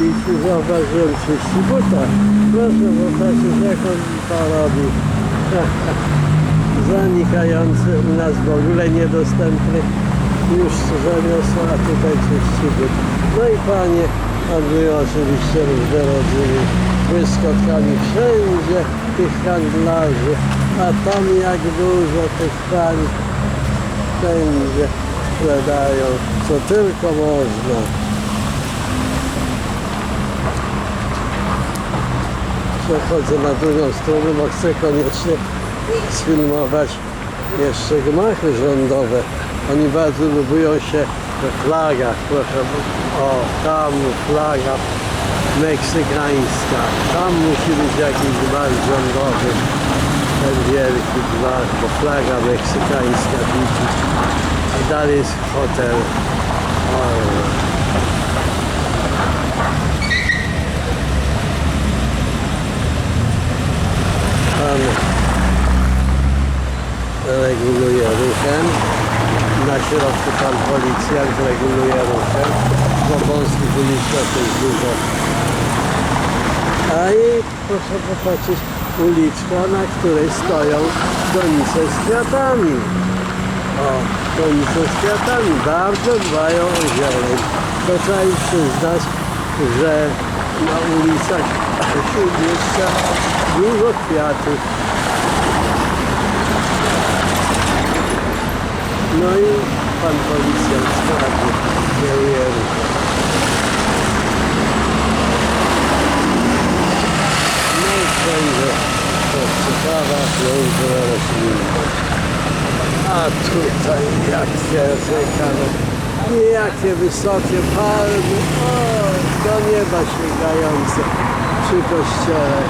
ulicy zauważyłem czyści buta. Proszę popatrzeć jak on to robi. Zanikający u nas w ogóle niedostępny już rzemiosło, a tutaj czyści but. No i panie handlują oczywiście różnorodnymi błyskotkami wszędzie tych handlarzy, a tam jak dużo tych pań wszędzie sprzedają, co tylko można. Przechodzę na drugą stronę, bo chcę koniecznie sfilmować jeszcze gmachy rządowe. Oni bardzo lubują się we flagach, proszę. O, tam flaga meksykańska. Tam musi być jakiś gmach rządowy. Ten wielki gmach, bo flaga meksykańska widzi. A dalej jest hotel. O, Pan reguluje ruchem. Na środku pan policjant reguluje ruchem. Po wąskich uliczkach jest dużo. A i proszę popatrzeć, uliczka, na której stoją donice z kwiatami. O, donice z kwiatami. Bardzo dbają o zieleń. To trzeba im przyznać, że na ulicach Śródmieścia dużo kwiatów. No i pan policjant sprawnie kieruje ruchem. No i wszędzie to ciekawa, piękna roślinność. A tutaj jakie rzekane, jakie wysokie palmy, o, do nieba sięgające przy kościele.